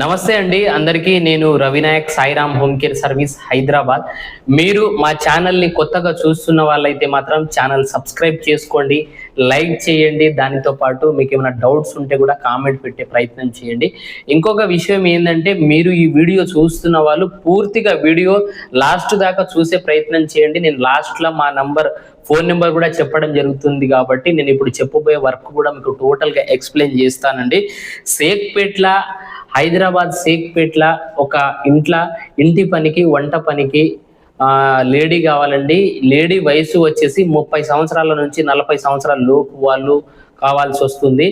నమస్తే అండి. అందరికీ నేను Ravinayak Sairam home care service Hyderabad. మీరు మా ఛానల్ని కొత్తగా చూస్తున్న వాళ్ళైతే మాత్రం ఛానల్ సబ్స్క్రైబ్ చేసుకోండి లైక్ చేయండి. దానితో పాటు మీకు ఏమైనా డౌట్స్ ఉంటే కూడా కామెంట్ పెట్టే ప్రయత్నం చేయండి. ఇంకొక విషయం ఏంటంటే మీరు ఈ వీడియో చూస్తున్న వాళ్ళు పూర్తిగా వీడియో లాస్ట్ దాకా చూసే ప్రయత్నం చేయండి. నేను లాస్ట్లో మా నంబర్ ఫోన్ నెంబర్ కూడా చెప్పడం జరుగుతుంది కాబట్టి నేను ఇప్పుడు చెప్పబోయే వర్క్ కూడా మీకు టోటల్గా ఎక్స్ప్లెయిన్ చేస్తానండి. సేక్పేట్ల హైదరాబాద్ సేక్పేట్ల ఒక ఇంట్లో ఇంటి పనికి వంట పనికి ఆ, లేడీ కావాలండి. లేడీ వయసు వచ్చేసి ముప్పై సంవత్సరాల నుంచి నలభై సంవత్సరాల లోపు వాళ్ళు కావాల్సి వస్తుంది.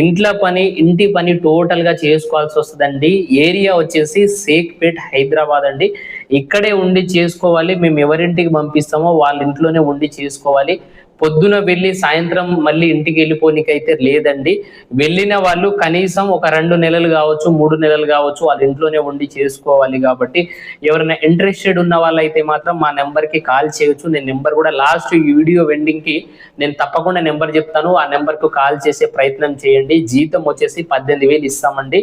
ఇంట్లో పని ఇంటి పని టోటల్గా చేసుకోవాల్సి వస్తుందండి. ఏరియా వచ్చేసి సేక్పేట్ హైదరాబాద్ అండి. ఇక్కడే ఉండి చేసుకోవాలి. మేము ఎవరింటికి పంపిస్తామో వాళ్ళ ఇంట్లోనే ఉండి చేసుకోవాలి. పొద్దున వెళ్ళి సాయంత్రం మళ్ళీ ఇంటికి వెళ్ళిపోనికైతే లేదండి. వెళ్ళిన వాళ్ళు కనీసం ఒక రెండు నెలలు కావచ్చు మూడు నెలలు కావచ్చు వాళ్ళ ఇంట్లోనే ఉండి చేసుకోవాలి కాబట్టి ఎవరైనా ఇంట్రెస్టెడ్ ఉన్న వాళ్ళైతే మాత్రం మా నెంబర్కి కాల్ చేయొచ్చు. నేను నెంబర్ కూడా లాస్ట్ ఈ వీడియో వెండింగ్కి నేను తప్పకుండా నెంబర్ చెప్తాను. ఆ నెంబర్కు కాల్ చేసే ప్రయత్నం చేయండి. జీతం వచ్చేసి పద్దెనిమిది వేలు ఇస్తామండి.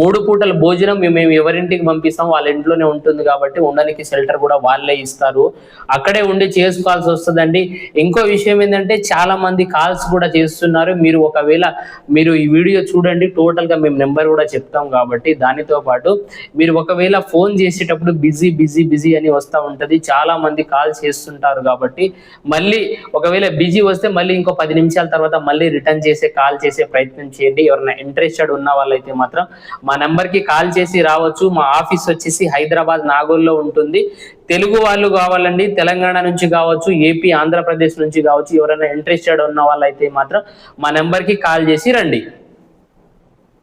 మూడు పూటల భోజనం మేము ఎవరింటికి పంపిస్తాం వాళ్ళ ఇంట్లోనే ఉంటుంది కాబట్టి ఉండడానికి షెల్టర్ కూడా వాళ్ళే ఇస్తారు. అక్కడే ఉండి చేసుకోవాల్సి వస్తుందండి. ఇంకో విషయం ఏంటంటే చాలా మంది కాల్స్ కూడా చేస్తున్నారు. మీరు ఒకవేళ మీరు ఈ వీడియో చూడండి టోటల్గా మేము నెంబర్ కూడా చెప్తాం కాబట్టి దానితో పాటు మీరు ఒకవేళ ఫోన్ చేసేటప్పుడు బిజీ బిజీ బిజీ అని వస్తూ ఉంటది. చాలా మంది కాల్ చేస్తుంటారు కాబట్టి మళ్ళీ ఒకవేళ బిజీ వస్తే మళ్ళీ ఇంకో పది నిమిషాల తర్వాత మళ్ళీ రిటర్న్ చేసే కాల్ చేసే ప్రయత్నం చేయండి. ఎవరైనా ఇంట్రెస్టెడ్ ఉన్న వాళ్ళైతే మాత్రం మా నెంబర్కి కాల్ చేసి రావచ్చు. మా ఆఫీస్ వచ్చేసి హైదరాబాద్ నాగోల్లో ఉంటుంది. తెలుగు వాళ్ళు కావాలండి తెలంగాణ నుంచి కావచ్చు ఏపీ ఆంధ్రప్రదేశ్ నుంచి కావచ్చు ఎవరైనా ఇంట్రెస్టెడ్ ఉన్న వాళ్ళైతే మాత్రం మా నెంబర్కి కాల్ చేసి రండి.